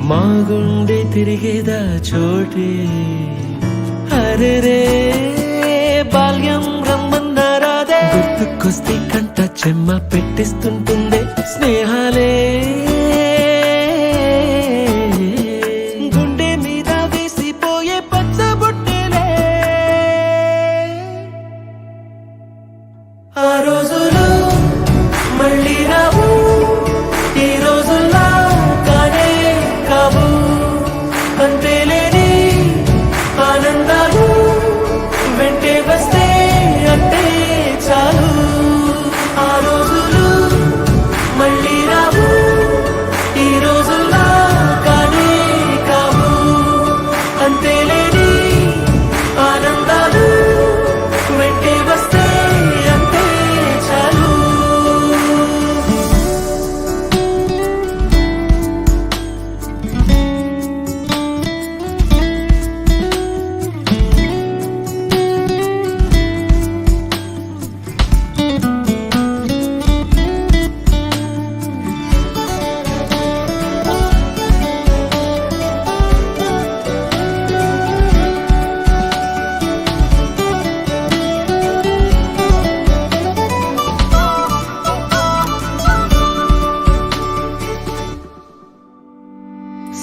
మా గుండె తిరిగేదా చోటే? అరే రే బాల్యం రమ్మన్నారాదే గుర్తుకొస్తే కంట చెమ్మ పెట్టిస్తుంటుంది.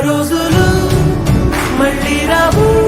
రోజులు మళ్ళీ రావు.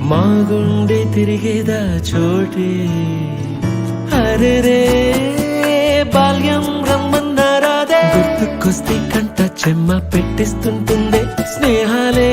మా గుండె తిరిగేదా చోటే? అరే రే బాల్యం రమ్మన్నారాదే గుర్తుకొస్తే కంట చెమ్మ పెట్టిస్తుంటుందే స్నేహాలే.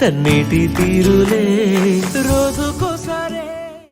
తన్నేటి తీరులే. రోజుకోసారే